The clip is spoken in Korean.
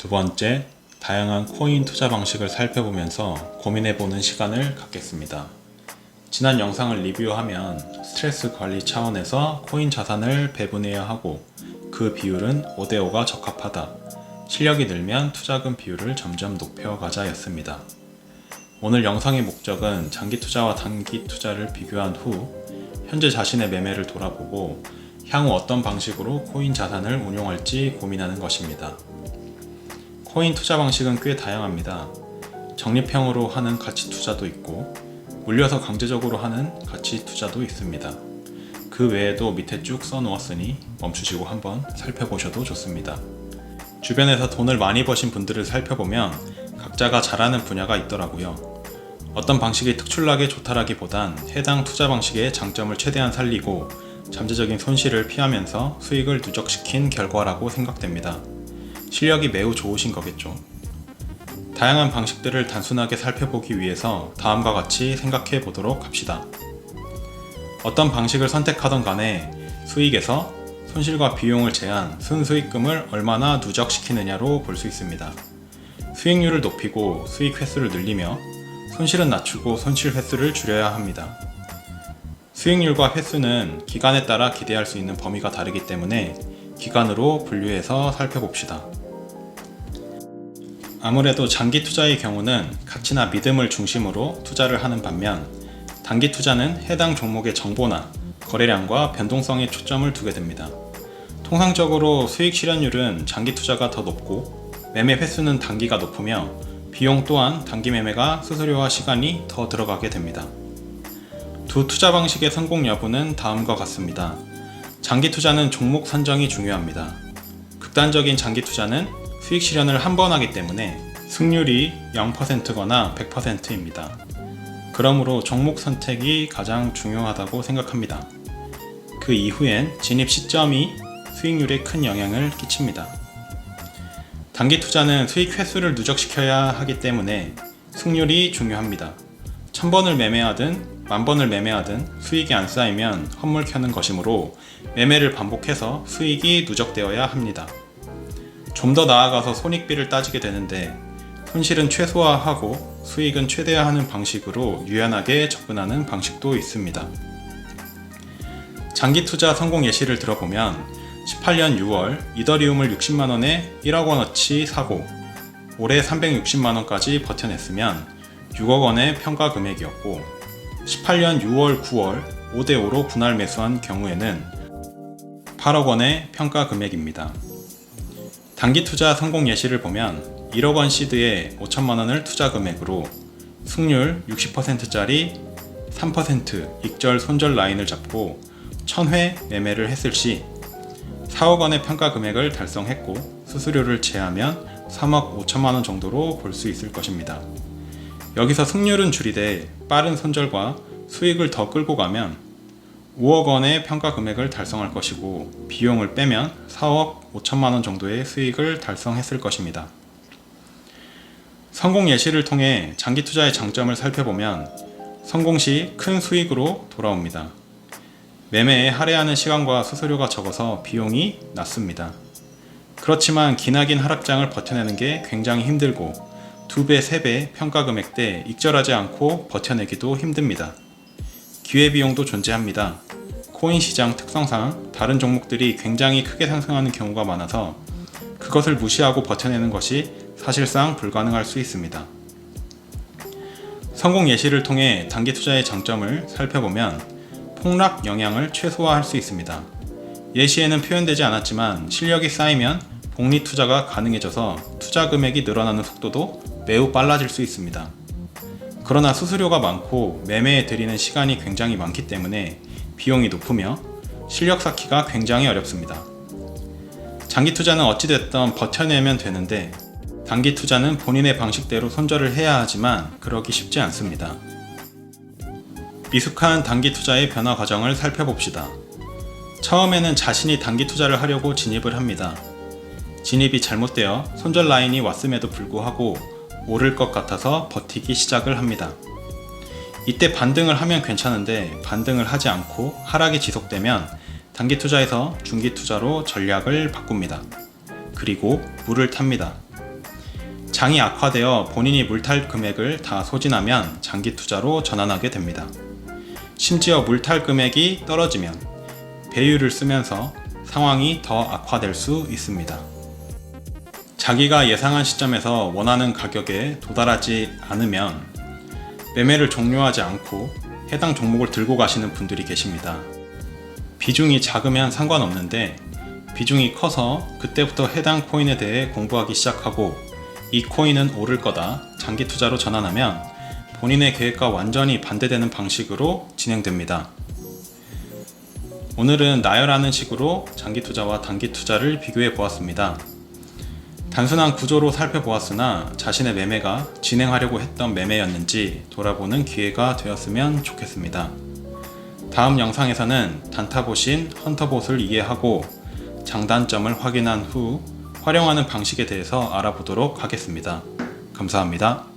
두 번째, 다양한 코인 투자 방식을 살펴보면서 고민해보는 시간을 갖겠습니다. 지난 영상을 리뷰하면 스트레스 관리 차원에서 코인 자산을 배분해야 하고 그 비율은 5대5가 적합하다. 실력이 늘면 투자금 비율을 점점 높여가자 였습니다. 오늘 영상의 목적은 장기 투자와 단기 투자를 비교한 후 현재 자신의 매매를 돌아보고 향후 어떤 방식으로 코인 자산을 운용할지 고민하는 것입니다. 코인 투자 방식은 꽤 다양합니다. 적립형으로 하는 가치 투자도 있고 물려서 강제적으로 하는 가치 투자도 있습니다. 그 외에도 밑에 쭉 써놓았으니 멈추시고 한번 살펴보셔도 좋습니다. 주변에서 돈을 많이 버신 분들을 살펴보면 각자가 잘하는 분야가 있더라고요. 어떤 방식이 특출나게 좋다라기보단 해당 투자 방식의 장점을 최대한 살리고 잠재적인 손실을 피하면서 수익을 누적시킨 결과라고 생각됩니다. 실력이 매우 좋으신 거겠죠. 다양한 방식들을 단순하게 살펴보기 위해서 다음과 같이 생각해 보도록 합시다. 어떤 방식을 선택하던 간에 수익에서 손실과 비용을 제한 순수익금을 얼마나 누적시키느냐로 볼 수 있습니다. 수익률을 높이고 수익 횟수를 늘리며 손실은 낮추고 손실 횟수를 줄여야 합니다. 수익률과 횟수는 기간에 따라 기대할 수 있는 범위가 다르기 때문에 기간으로 분류해서 살펴봅시다. 아무래도 장기 투자의 경우는 가치나 믿음을 중심으로 투자를 하는 반면 단기 투자는 해당 종목의 정보나 거래량과 변동성에 초점을 두게 됩니다. 통상적으로 수익 실현율은 장기 투자가 더 높고 매매 횟수는 단기가 높으며 비용 또한 단기 매매가 수수료와 시간이 더 들어가게 됩니다. 두 투자 방식의 성공 여부는 다음과 같습니다. 장기 투자는 종목 선정이 중요합니다. 극단적인 장기 투자는 수익 실현을 한 번 하기 때문에 승률이 0%거나 100%입니다. 그러므로 종목 선택이 가장 중요하다고 생각합니다. 그 이후엔 진입 시점이 수익률에 큰 영향을 끼칩니다. 단기 투자는 수익 횟수를 누적시켜야 하기 때문에 승률이 중요합니다. 1000번을 매매하든 만번을 매매하든 수익이 안 쌓이면 헛물 켜는 것이므로 매매를 반복해서 수익이 누적되어야 합니다. 좀 더 나아가서 손익비를 따지게 되는데 손실은 최소화하고 수익은 최대화하는 방식으로 유연하게 접근하는 방식도 있습니다. 장기 투자 성공 예시를 들어보면 18년 6월 이더리움을 60만원에 1억 원어치 사고 올해 360만원까지 버텨냈으면 6억 원의 평가 금액이었고 18년 6월 9월 5대5로 분할 매수한 경우에는 8억 원의 평가 금액입니다. 단기 투자 성공 예시를 보면 1억 원 시드에 5천만 원을 투자 금액으로 승률 60%짜리 3% 익절 손절 라인을 잡고 1000회 매매를 했을 시 4억 원의 평가 금액을 달성했고 수수료를 제하면 3억 5천만 원 정도로 볼 수 있을 것입니다. 여기서 승률은 줄이되 빠른 손절과 수익을 더 끌고 가면 5억 원의 평가 금액을 달성할 것이고 비용을 빼면 4억 5천만 원 정도의 수익을 달성했을 것입니다. 성공 예시를 통해 장기 투자의 장점을 살펴보면 성공 시 큰 수익으로 돌아옵니다. 매매에 할애하는 시간과 수수료가 적어서 비용이 낮습니다. 그렇지만 기나긴 하락장을 버텨내는 게 굉장히 힘들고 2배, 3배 평가 금액대 익절하지 않고 버텨내기도 힘듭니다. 기회비용도 존재합니다. 코인 시장 특성상 다른 종목들이 굉장히 크게 상승하는 경우가 많아서 그것을 무시하고 버텨내는 것이 사실상 불가능할 수 있습니다. 성공 예시를 통해 단기 투자의 장점을 살펴보면 폭락 영향을 최소화할 수 있습니다. 예시에는 표현되지 않았지만 실력이 쌓이면 복리 투자가 가능해져서 투자 금액이 늘어나는 속도도 매우 빨라질 수 있습니다. 그러나 수수료가 많고 매매에 들이는 시간이 굉장히 많기 때문에 비용이 높으며 실력 쌓기가 굉장히 어렵습니다. 장기 투자는 어찌됐든 버텨내면 되는데 단기 투자는 본인의 방식대로 손절을 해야 하지만 그러기 쉽지 않습니다. 미숙한 단기 투자의 변화 과정을 살펴봅시다. 처음에는 자신이 단기 투자를 하려고 진입을 합니다. 진입이 잘못되어 손절 라인이 왔음에도 불구하고 오를 것 같아서 버티기 시작을 합니다. 이때 반등을 하면 괜찮은데 반등을 하지 않고 하락이 지속되면 단기 투자에서 중기 투자로 전략을 바꿉니다. 그리고 물을 탑니다. 장이 악화되어 본인이 물탈 금액을 다 소진하면 장기 투자로 전환하게 됩니다. 심지어 물탈 금액이 떨어지면 배율을 쓰면서 상황이 더 악화될 수 있습니다. 자기가 예상한 시점에서 원하는 가격에 도달하지 않으면 매매를 종료하지 않고 해당 종목을 들고 가시는 분들이 계십니다. 비중이 작으면 상관없는데 비중이 커서 그때부터 해당 코인에 대해 공부하기 시작하고 이 코인은 오를 거다 장기 투자로 전환하면 본인의 계획과 완전히 반대되는 방식으로 진행됩니다. 오늘은 나열하는 식으로 장기 투자와 단기 투자를 비교해 보았습니다. 단순한 구조로 살펴보았으나 자신의 매매가 진행하려고 했던 매매였는지 돌아보는 기회가 되었으면 좋겠습니다. 다음 영상에서는 단타보신 헌터봇을 이해하고 장단점을 확인한 후 활용하는 방식에 대해서 알아보도록 하겠습니다. 감사합니다.